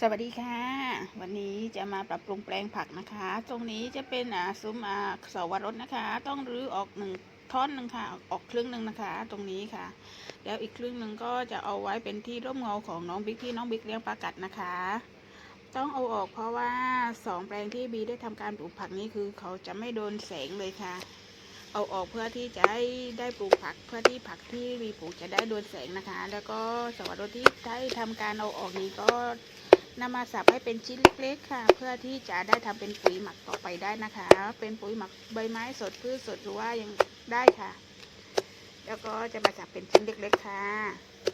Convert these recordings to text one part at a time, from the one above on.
สวัสดีค่ะ วันนี้จะมาปรับปรุงแปลงผักนะคะ ตรงนี้จะเป็นอ่าซุ้มอ่าเสาวรสนะคะ ต้องรื้อออกหนึ่งท่อนหนึ่งค่ะ ออกครึ่งหนึ่งนะคะ ตรงนี้ค่ะ แล้วอีกครึ่งหนึ่งก็จะเอาไว้เป็นที่ร่มเงาของน้องบิ๊กที่น้องบิ๊กเลี้ยงปลากัดนะคะ ต้องเอาออกเพราะว่าสองแปลงที่บีได้ทำการปลูกผักนี้คือเขาจะไม่โดนแสงเลยค่ะ เอาออกเพื่อที่จะให้ได้ปลูกผักเพื่อที่ผักที่บีปลูกจะได้โดนแสงนะคะ แล้วก็สวรสที่ได้ทำการเอาออกนี้ก็ นำมาสับให้เป็นชิ้นเล็กๆค่ะ เพื่อที่จะได้ทำเป็นปุ๋ยหมักต่อไปได้นะคะ เป็นปุ๋ยหมักใบไม้สดพืชสดหรือว่ายังได้ค่ะ แล้วก็จะมาสับเป็นชิ้นเล็กๆค่ะ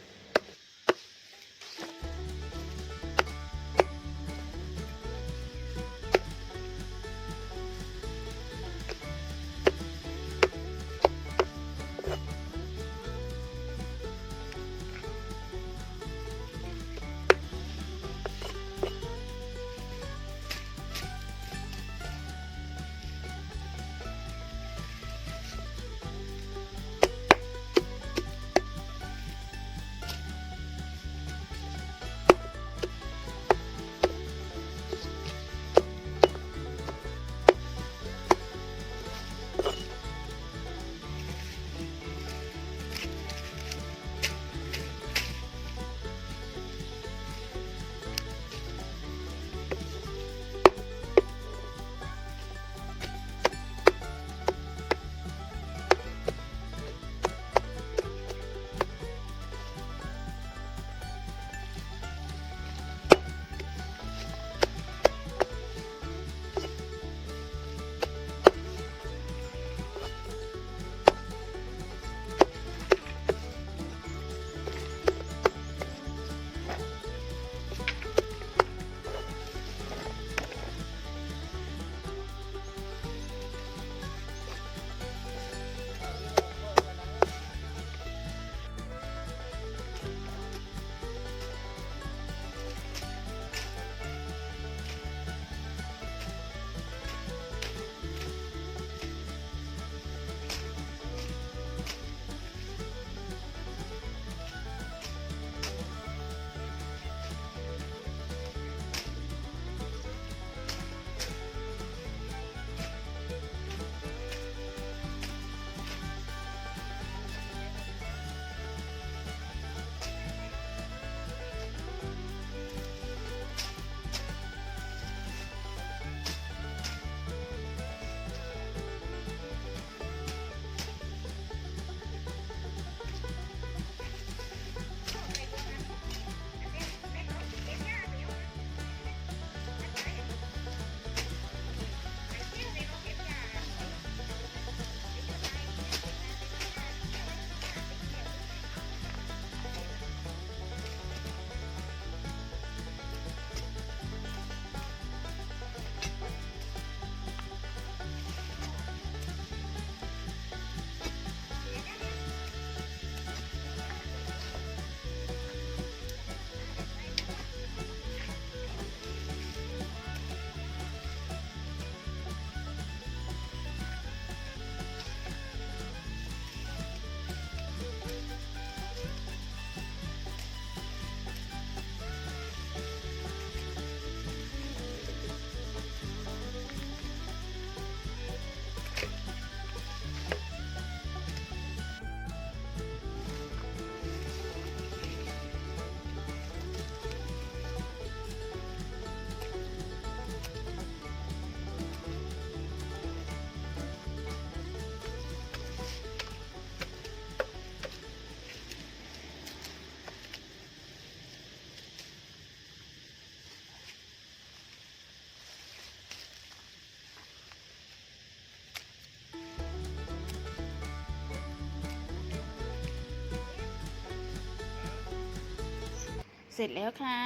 เสร็จแล้วค่ะ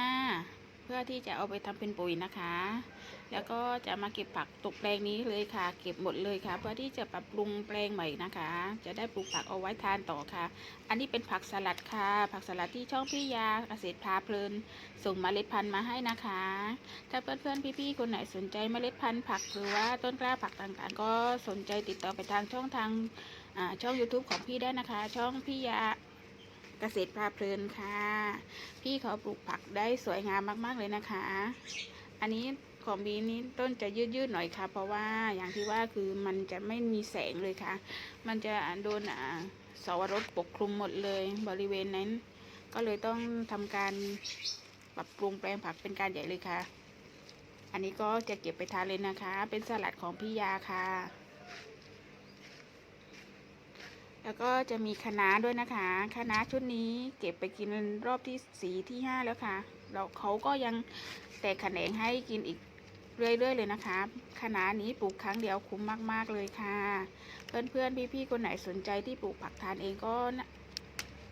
เพื่อที่จะเอาไปทำเป็นปุ๋ยนะคะ แล้วก็จะมาเก็บผักตกแปลงนี้เลยค่ะ เก็บหมดเลยค่ะ เพื่อที่จะปรับปรุงแปลงใหม่นะคะ จะได้ปลูกผักเอาไว้ทานต่อค่ะ อันนี้เป็นผักสลัดค่ะ ผักสลัดที่ช่องพี่ยาเกษตรพาเพลิน ส่งเมล็ดพันธุ์มาให้นะคะ ถ้าเพื่อนๆพี่ๆคนไหนสนใจเมล็ดพันธุ์ผักหรือว่าต้นกล้าผักต่างๆ ก็สนใจติดต่อไปทางช่องทางช่อง YouTube ของพี่ได้นะคะ ช่องพี่ยา เกษตรพาเพลินค่ะ พี่เขาปลูกผักได้สวยงามมาก ๆ เลยนะคะ อันนี้ของบีนี้ต้นจะยืดๆหน่อยค่ะ เพราะว่าอย่างที่ว่าคือมันจะไม่มีแสงเลยค่ะ มันจะโดนเสาวรสปกคลุมหมดเลยบริเวณนั้น ก็เลยต้องทำการปรับปรุงแปลงผักเป็นการใหญ่เลยค่ะ อันนี้ก็จะเก็บไปทานเลยนะคะ เป็นสลัดของพี่ยาค่ะ แล้วก็จะมีคะน้าด้วยนะคะคะน้าชุดนี้เก็บไปกินรอบที่สี่ที่ห้าแล้วค่ะเราเขาก็ยังแตกแขนงให้กินอีกเรื่อยๆเลยนะคะคะน้านี้ปลูกครั้งเดียวคุ้มมากๆเลยค่ะ เพื่อนๆพี่ๆคนไหนสนใจที่ปลูกผักทานเองก็น่า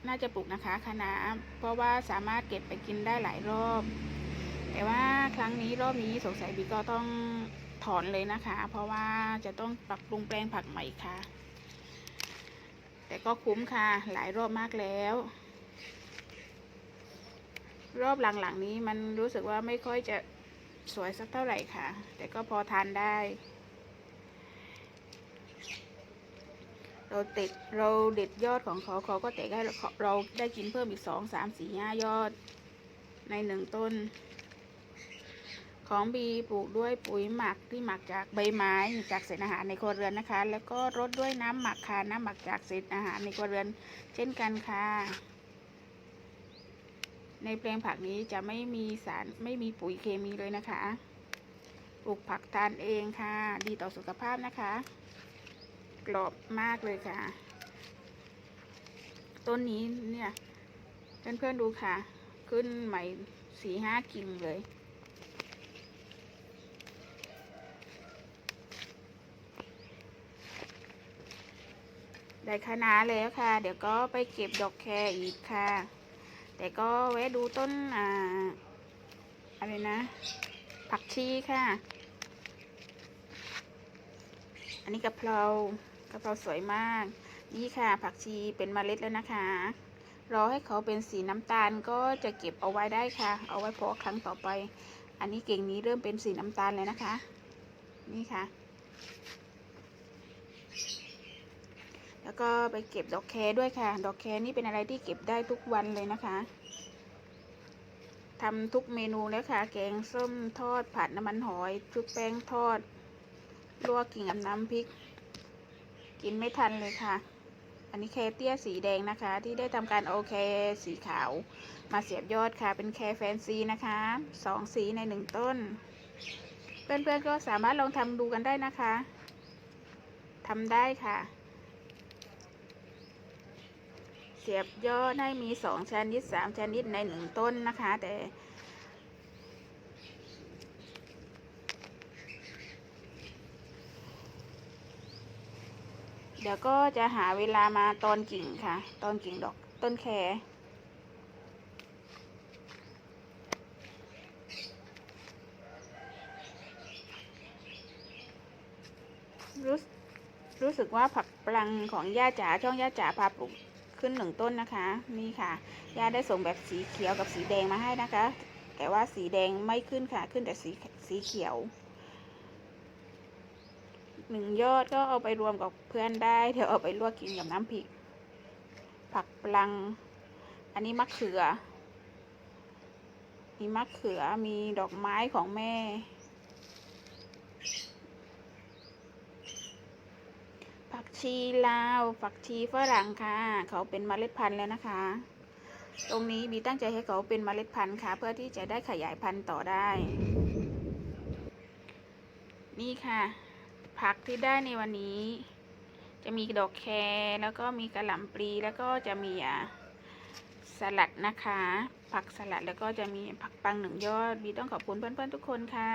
น่าจะปลูกนะคะคะน้าเพราะว่าสามารถเก็บไปกินได้หลายรอบ แต่ว่าครั้งนี้รอบนี้สงสัยบีก็ต้องถอนเลยนะคะ เพราะว่าจะต้องปรับปรุงแปลงผักใหม่ค่ะ แต่ก็คุ้มค่ะ หลายรอบมากแล้ว รอบหลังๆนี้มันรู้สึกว่าไม่ค่อยจะสวยสักเท่าไหร่ค่ะ แต่ก็พอทานได้ เราติดเราเด็ดยอดของเขาเขาก็แตกให้เราเราได้กินเพิ่มอีกสองสามสี่ห้ายอด ในหนึ่งต้น ของบีปลูกด้วยปุ๋ยหมักที่หมักจากใบไม้จากเศษอาหารในครัวเรือนนะคะ แล้วก็รดด้วยน้ำหมักค่ะน้ำหมักจากเศษอาหารในครัวเรือน เช่นกันค่ะ ในแปลงผักนี้จะไม่มีสารไม่มีปุ๋ยเคมีเลยนะคะปลูกผักทานเองค่ะ ดีต่อสุขภาพนะคะ กรอบมากเลยค่ะ ต้นนี้เนี่ยเพื่อนๆดูค่ะ ขึ้นใหม่สี่ห้ากิ่งเลย ได้คะน้าแล้วค่ะ เดี๋ยวก็ไปเก็บดอกแครอีกค่ะ แต่ก็แวะดูต้นอ่าอะไรนะ ผักชีค่ะ อันนี้กะเพรากะเพราสวยมาก นี่ค่ะ ผักชีเป็นเมล็ดแล้วนะคะรอให้เขาเป็นสีน้ำตาลก็จะเก็บเอาไว้ได้ค่ะ เอาไว้เพาะครั้งต่อไป อันนี้เก่งนี้เริ่มเป็นสีน้ำตาลเลยนะคะ นี่ค่ะ แล้วก็ไปเก็บดอกแครด้วยค่ะ ดอกแครนี่เป็นอะไรที่เก็บได้ทุกวันเลยนะคะทำทุกเมนูแล้วค่ะ แกงส้มทอดผัดน้ำมันหอยชุบแป้งทอดลวกกินกับน้ำพริก กินไม่ทันเลยค่ะ อันนี้แคเตี้ยสีแดงนะคะ ที่ได้ทำการเอาแคสีขาว มาเสียบยอดค่ะ เป็นแคแฟนซีนะคะสองสีในหนึ่งต้น เพื่อนๆก็สามารถลองทำดูกันได้นะคะทำได้ค่ะ เสียบยอดให้มีสองชนิดสามชนิดในหนึ่งต้นนะคะ แต่เดี๋ยวก็จะหาเวลามาตอนกิ่งค่ะ ตอนกิ่งดอกต้นแครู้รู้สึกว่าผักปลังของย่าจ๋าช่องย่าจ๋าพาปลูก ขึ้นหนึ่งต้นนะคะ นี่ค่ะย่าได้ส่งแบบสีเขียวกับสีแดงมาให้นะคะ แต่ว่าสีแดงไม่ขึ้นค่ะ ขึ้นแต่สีสีเขียวหนึ่งยอดก็เอาไปรวมกับเพื่อนได้ เดี๋ยวเอาไปลวกกินกับน้ำพริก ผักปลัง อันนี้มะเขือ มีมะเขือมีดอกไม้ของแม่ ผัก ชีลาวผักชีฝรั่งค่ะ เขาเป็นเมล็ดพันธุ์แล้วนะคะ ตรงนี้บีตั้งใจให้เขาเป็นเมล็ดพันธุ์ค่ะ เพื่อที่จะได้ขยายพันธุ์ต่อได้ นี่ค่ะ ผักที่ได้ในวันนี้ จะมีดอกแครแล้วก็มีกระหล่ำปลีแล้วก็จะมีอะสลัดนะคะ ผักสลัดแล้วก็จะมีผักปังหนึ่งยอดบีต้องขอบคุณเพื่อนๆทุกคนค่ะ